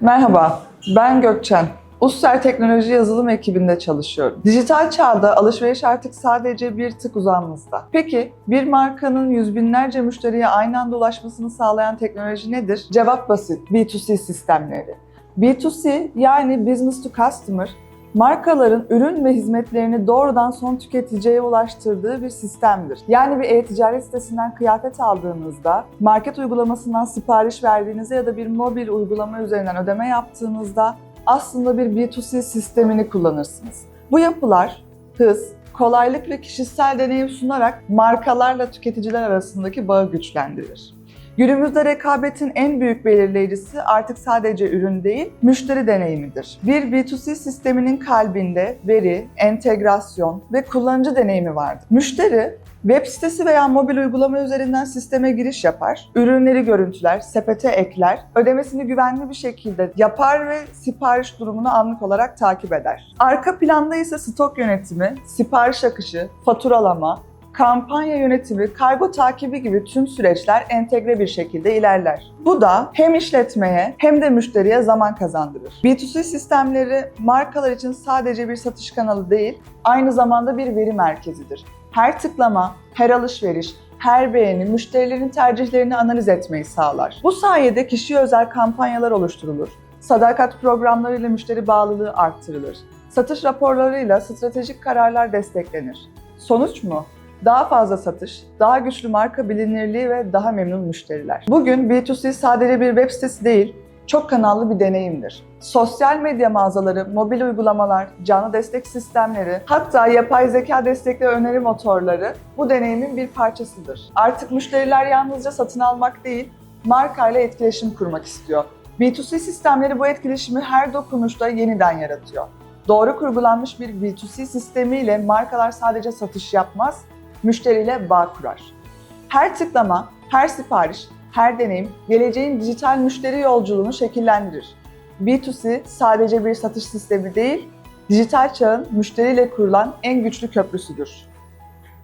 Merhaba, ben Gökçen. Usser Teknoloji Yazılım ekibinde çalışıyorum. Dijital çağda alışveriş artık sadece bir tık uzağımızda. Peki bir markanın yüz binlerce müşteriye aynı anda ulaşmasını sağlayan teknoloji nedir? Cevap basit, B2C sistemleri. B2C yani Business to Customer, markaların ürün ve hizmetlerini doğrudan son tüketiciye ulaştırdığı bir sistemdir. Yani bir e-ticaret sitesinden kıyafet aldığınızda, market uygulamasından sipariş verdiğinizde ya da bir mobil uygulama üzerinden ödeme yaptığınızda aslında bir B2C sistemini kullanırsınız. Bu yapılar hız, kolaylık ve kişisel deneyim sunarak markalarla tüketiciler arasındaki bağı güçlendirir. Günümüzde rekabetin en büyük belirleyicisi artık sadece ürün değil, müşteri deneyimidir. Bir B2C sisteminin kalbinde veri, entegrasyon ve kullanıcı deneyimi vardır. Müşteri web sitesi veya mobil uygulama üzerinden sisteme giriş yapar, ürünleri görüntüler, sepete ekler, ödemesini güvenli bir şekilde yapar ve sipariş durumunu anlık olarak takip eder. Arka planda ise stok yönetimi, sipariş akışı, faturalama, kampanya yönetimi, kargo takibi gibi tüm süreçler entegre bir şekilde ilerler. Bu da hem işletmeye hem de müşteriye zaman kazandırır. B2C sistemleri markalar için sadece bir satış kanalı değil, aynı zamanda bir veri merkezidir. Her tıklama, her alışveriş, her beğeni müşterilerin tercihlerini analiz etmeyi sağlar. Bu sayede kişiye özel kampanyalar oluşturulur. Sadakat programlarıyla müşteri bağlılığı arttırılır. Satış raporlarıyla stratejik kararlar desteklenir. Sonuç mu? Daha fazla satış, daha güçlü marka bilinirliği ve daha memnun müşteriler. Bugün B2C sadece bir web sitesi değil, çok kanallı bir deneyimdir. Sosyal medya mağazaları, mobil uygulamalar, canlı destek sistemleri, hatta yapay zeka destekli öneri motorları bu deneyimin bir parçasıdır. Artık müşteriler yalnızca satın almak değil, markayla etkileşim kurmak istiyor. B2C sistemleri bu etkileşimi her dokunuşta yeniden yaratıyor. Doğru kurgulanmış bir B2C sistemiyle markalar sadece satış yapmaz, müşteriyle bağ kurar. Her tıklama, her sipariş, her deneyim geleceğin dijital müşteri yolculuğunu şekillendirir. B2C sadece bir satış sistemi değil, dijital çağın müşteriyle kurulan en güçlü köprüsüdür.